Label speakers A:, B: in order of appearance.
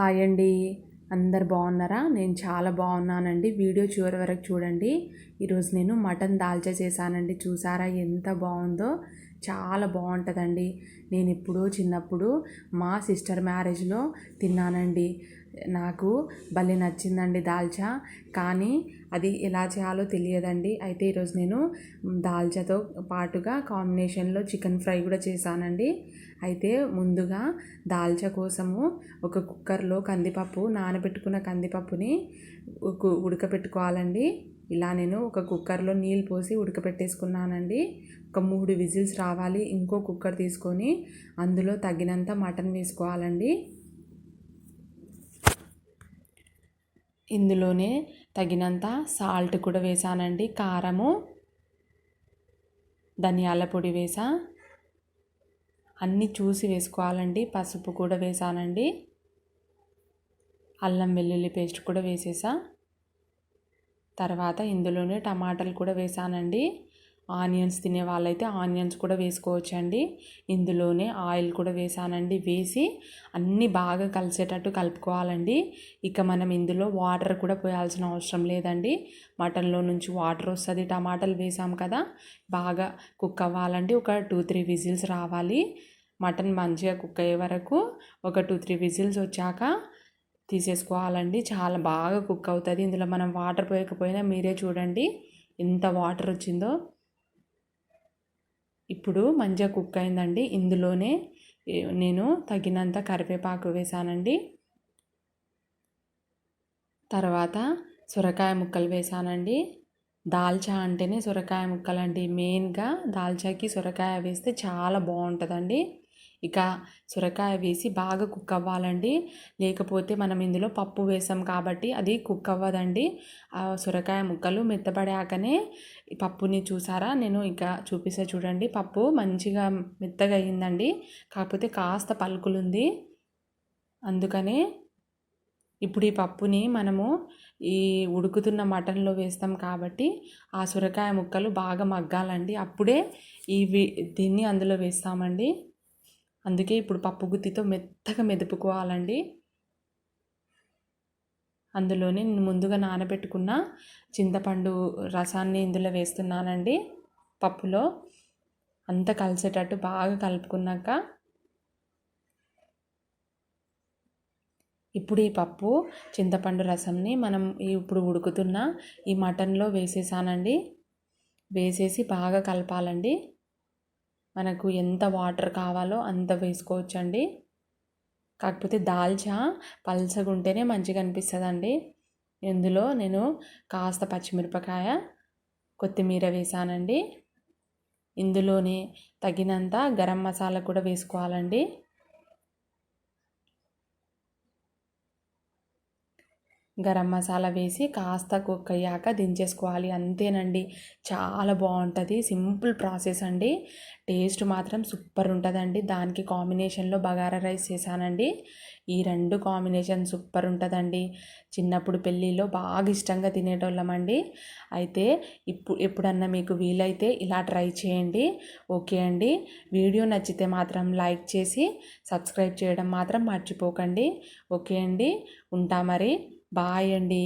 A: Hi అండి. అందరు బాగున్నారా? నేను చాలా బాగున్నానండి. వీడియో చివరి వరకు చూడండి. ఈరోజు నేను మటన్ దాల్చా చేశానండి. చూసారా ఎంత బాగుందో? చాలా బాగుంటుందండి. నేను ఎప్పుడో చిన్నప్పుడు మా సిస్టర్ మ్యారేజ్లో తిన్నానండి. నాకు భలే నచ్చిందండి దాల్చా. కానీ అది ఎలా చేయాలో తెలియదండి. అయితే ఈరోజు నేను దాల్చాతో పాటుగా కాంబినేషన్లో చికెన్ ఫ్రై కూడా చేశానండి. అయితే ముందుగా దాల్చా కోసము ఒక కుక్కర్లో కందిపప్పు నానబెట్టుకున్న కందిపప్పుని ఉడకపెట్టుకోవాలండి. ఇలా నేను ఒక కుక్కర్లో నీళ్ళు పోసి ఉడకపెట్టేసుకున్నానండి. ఒక మూడు విజిల్స్ రావాలి ఇంకో కుక్కర్ తీసుకొని అందులో తగినంత మటన్ వేసుకోవాలండి. ఇందులోనే తగినంత సాల్ట్ కూడా వేసానండి. కారము ధనియాల పొడి వేసా అన్నీ చూసి వేసుకోవాలండి. పసుపు కూడా వేసానండి. అల్లం వెల్లుల్లి పేస్ట్ కూడా వేసేసా. తర్వాత ఇందులోనే టమాటాలు కూడా వేసానండి. ఆనియన్స్ తినే వాళ్ళైతే ఆనియన్స్ కూడా వేసుకోవచ్చండి. ఇందులోనే ఆయిల్ కూడా వేసానండి. వేసి అన్నీ బాగా కలిసేటట్టు కలుపుకోవాలండి. ఇక మనం ఇందులో వాటర్ కూడా పోయాల్సిన అవసరం లేదండి. మటన్లో నుంచి వాటర్ వస్తుంది. టమాటాలు వేసాం కదా బాగా కుక్ అవ్వాలండి. ఒక టూ త్రీ విజిల్స్ రావాలి. మటన్ మంచిగా కుక్ అయ్యే వరకు ఒక టూ త్రీ విజిల్స్ వచ్చాక తీసేసుకోవాలండి. చాలా బాగా కుక్ అవుతుంది. ఇందులో మనం వాటర్ పోయకపోయినా మీరే చూడండి ఎంత వాటర్ వచ్చిందో. ఇప్పుడు మంచిగా కుక్ అయిందండి. ఇందులోనే నేను తగినంత కరివేపాకు వేసానండి. తర్వాత సొరకాయ ముక్కలు వేసానండి. దాల్చా అంటేనే సొరకాయ ముక్కలు అండి మెయిన్గా దాల్చాకి సొరకాయ వేస్తే చాలా బాగుంటుందండి. ఇక సొరకాయ వేసి బాగా కుక్ అవ్వాలండి. లేకపోతే మనం ఇందులో పప్పు వేసాం కాబట్టి అది కుక్ అవ్వదండి. ఆ సొరకాయ ముక్కలు మెత్తపడాకనే పప్పుని చూసారా? నేను ఇక చూపిస్తే చూడండి. పప్పు మంచిగా మెత్తగా అయ్యిందండి. కాకపోతే కాస్త పలుకులుంది. అందుకనే ఇప్పుడు ఈ పప్పుని మనము ఈ ఉడుకుతున్న మటన్లో వేస్తాం కాబట్టి ఆ సొరకాయ ముక్కలు బాగా మగ్గాలండి. అప్పుడే ఇవి దీన్ని అందులో వేస్తామండి. అందుకే ఇప్పుడు పప్పు గుత్తితో మెత్తగా మెదుపుకోవాలండి. అందులోనే నేను ముందుగా నానబెట్టుకున్న చింతపండు రసాన్ని ఇందులో వేస్తున్నానండి పప్పులో. అంతా కలిసేటట్టు బాగా కలుపుకున్నాక ఇప్పుడు ఈ పప్పు చింతపండు రసంని మనం ఇప్పుడు ఉడుకుతున్న ఈ మటన్లో వేసేసానండి. వేసేసి బాగా కలపాలండి. మనకు ఎంత వాటర్ కావాలో అంత వేసుకోవచ్చండి. కాకపోతే దాల్చా పల్చగా ఉంటేనే మంచిగా అనిపిస్తుందండి. ఇందులో నేను కాస్త పచ్చిమిరపకాయ కొత్తిమీర వేసానండి. ఇందులోనే తగినంత గరం మసాలా కూడా వేసుకోవాలండి. గరం మసాలా వేసి కాస్త కుక్ అయ్యాక దించేసుకోవాలి. అంతేనండి. చాలా బాగుంటుంది. సింపుల్ ప్రాసెస్ అండి. టేస్ట్ మాత్రం సూపర్ ఉంటుందండి. దానికి కాంబినేషన్లో బగారా రైస్ చేశానండి. ఈ రెండు కాంబినేషన్ సూపర్ ఉంటుందండి. చిన్నప్పుడు పెళ్ళిలో బాగా ఇష్టంగా తినేటోళ్ళమండి. అయితే ఇప్పుడు ఎప్పుడన్నా మీకు వీలైతే ఇలా ట్రై చేయండి. ఓకే అండి. వీడియో నచ్చితే మాత్రం లైక్ చేసి సబ్స్క్రైబ్ చేయడం మాత్రం మర్చిపోకండి. ఓకే అండి. ఉంటా మరి. బాయ్ అండి